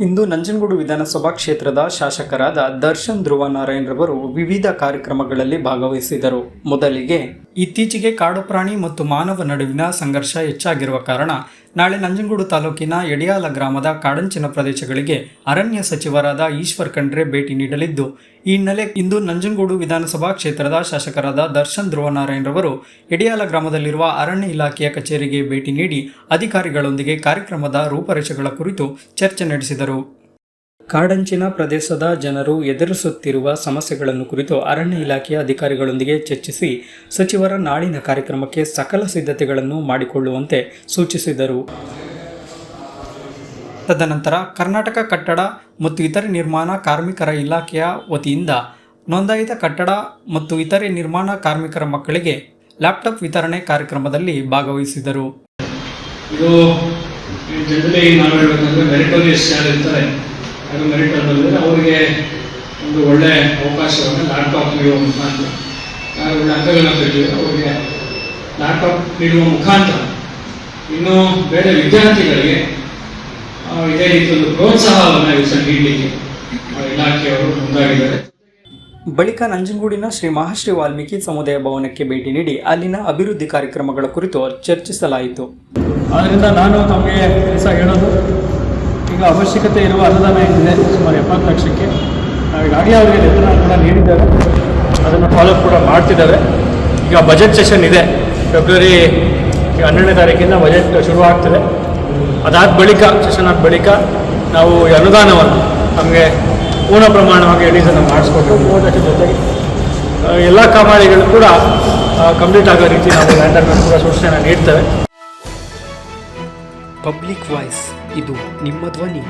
ಇಂದು ನಂಜನಗೂಡು ವಿಧಾನಸಭಾ ಕ್ಷೇತ್ರದ ಶಾಸಕರಾದ ದರ್ಶನ್ ಧ್ರುವ ನಾರಾಯಣರವರು ವಿವಿಧ ಕಾರ್ಯಕ್ರಮಗಳಲ್ಲಿ ಭಾಗವಹಿಸಿದರು. ಮೊದಲಿಗೆ ಇತ್ತೀಚೆಗೆ ಕಾಡು ಪ್ರಾಣಿ ಮತ್ತು ಮಾನವ ನಡುವಿನ ಸಂಘರ್ಷ ಹೆಚ್ಚಾಗಿರುವ ಕಾರಣ ನಾಳೆ ನಂಜನಗೂಡು ತಾಲೂಕಿನ ಎಡಿಯಾಲ ಗ್ರಾಮದ ಕಾಡಂಚಿನ ಪ್ರದೇಶಗಳಿಗೆ ಅರಣ್ಯ ಸಚಿವರಾದ ಈಶ್ವರ್ ಖಂಡ್ರೆ ಭೇಟಿ ನೀಡಲಿದ್ದು, ಈ ಹಿನ್ನೆಲೆ ಇಂದು ನಂಜನಗೂಡು ವಿಧಾನಸಭಾ ಕ್ಷೇತ್ರದ ಶಾಸಕರಾದ ದರ್ಶನ್ ಧ್ರುವನಾರಾಯಣರವರು ಎಡಿಯಾಲ ಗ್ರಾಮದಲ್ಲಿರುವ ಅರಣ್ಯ ಇಲಾಖೆಯ ಕಚೇರಿಗೆ ಭೇಟಿ ನೀಡಿ ಅಧಿಕಾರಿಗಳೊಂದಿಗೆ ಕಾರ್ಯಕ್ರಮದ ರೂಪರೇಷೆಗಳ ಕುರಿತು ಚರ್ಚೆ ನಡೆಸಿದರು. ಕಾಡಂಚಿನ ಪ್ರದೇಶದ ಜನರು ಎದುರಿಸುತ್ತಿರುವ ಸಮಸ್ಯೆಗಳನ್ನು ಕುರಿತು ಅರಣ್ಯ ಇಲಾಖೆಯ ಅಧಿಕಾರಿಗಳೊಂದಿಗೆ ಚರ್ಚಿಸಿ ಸಚಿವರ ನಾಳಿನ ಕಾರ್ಯಕ್ರಮಕ್ಕೆ ಸಕಲ ಸಿದ್ಧತೆಗಳನ್ನು ಮಾಡಿಕೊಳ್ಳುವಂತೆ ಸೂಚಿಸಿದರು. ತದನಂತರ ಕರ್ನಾಟಕ ಕಟ್ಟಡ ಮತ್ತು ಇತರೆ ನಿರ್ಮಾಣ ಕಾರ್ಮಿಕರ ಇಲಾಖೆಯ ವತಿಯಿಂದ ನೋಂದಾಯಿತ ಕಟ್ಟಡ ಮತ್ತು ಇತರೆ ನಿರ್ಮಾಣ ಕಾರ್ಮಿಕರ ಮಕ್ಕಳಿಗೆ ಲ್ಯಾಪ್ಟಾಪ್ ವಿತರಣೆ ಕಾರ್ಯಕ್ರಮದಲ್ಲಿ ಭಾಗವಹಿಸಿದರು. ಇದು ಜನರಲಿ ನಾವು ಹೇಳ್ಬೇಕಂದ್ರೆ ಮೆರಿಟೋರಿಯಸ್ ಯಾರು ಇರ್ತಾರೆ ಮೆರಿಟ್ ಬಂದರೆ ಅವರಿಗೆ ಒಂದು ಒಳ್ಳೆ ಅವಕಾಶವನ್ನು ಲ್ಯಾಪ್ಟಾಪ್ ನೀಡುವ ಮುಖಾಂತರ ನಾವು ಒಳ್ಳೆ ಅಂಕಗಳನ್ನ ತೆಗೆದಿದ್ದಾರೆ ಅವರಿಗೆ ಲ್ಯಾಪ್ಟಾಪ್ ನೀಡುವ ಮುಖಾಂತರ. ಇನ್ನು ಬೇರೆ ವಿದ್ಯಾರ್ಥಿಗಳಿಗೆ ಇದೇ ರೀತಿ ಒಂದು ಪ್ರೋತ್ಸಾಹವನ್ನು ಈ ಸಹ ನೀಡಲಿಕ್ಕೆ ಇಲಾಖೆಯವರು ಮುಂದಾಗಿದ್ದಾರೆ. ಬಳಿಕ ನಂಜನಗೂಡಿನ ಶ್ರೀ ಮಹಾಶ್ರೀ ವಾಲ್ಮೀಕಿ ಸಮುದಾಯ ಭವನಕ್ಕೆ ಭೇಟಿ ನೀಡಿ ಅಲ್ಲಿನ ಅಭಿವೃದ್ಧಿ ಕಾರ್ಯಕ್ರಮಗಳ ಕುರಿತು ಚರ್ಚಿಸಲಾಯಿತು. ಆದ್ದರಿಂದ ನಾನು ತಮಗೆ ಕೆಲಸ ಹೇಳೋದು ಈಗ ಅವಶ್ಯಕತೆ ಇರುವ ಅನುದಾನ ಏನಿದೆ, ಸುಮಾರು ಎಪ್ಪತ್ತು ಲಕ್ಷಕ್ಕೆ. ಈಗಾಗಲೇ ಅವರಿಗೆ ನಿರ್ಧಾರ ಕೂಡ ನೀಡಿದ್ದಾರೆ ಅದನ್ನು ಫಾಲೋ ಕೂಡ ಮಾಡ್ತಿದ್ದಾರೆ ಈಗ ಬಜೆಟ್ ಸೆಷನ್ ಇದೆ. ಫೆಬ್ರವರಿ ಹನ್ನೆರಡನೇ ತಾರೀಕಿಂದ ಬಜೆಟ್ ಶುರು ಅದಾದ ಬಳಿಕ ಸೆಷನ್ ಆದ ಬಳಿಕ ನಾವು ಈ ಅನುದಾನವನ್ನು ನಮಗೆ ಪೂರ್ಣ ಪ್ರಮಾಣವಾಗಿ ರಿಲೀಸನ್ನು ಮಾಡಿಸ್ಕೊಟ್ಟು ಮೂವತ್ತು ಜೊತೆಗೆ ಎಲ್ಲ ಕಾಮಾರಿಗಳು ಕೂಡ ಕಂಪ್ಲೀಟ್ ಆಗೋ ರೀತಿ ನಾವು ಲ್ಯಾಂಡರ್ನ ಕೂಡ ಸೂಚನೆಯನ್ನು ನೀಡ್ತೇವೆ. ಪಬ್ಲಿಕ್ ವಾಯ್ಸ್ ಇದು ನಿಮ್ಮ ಧ್ವನಿ.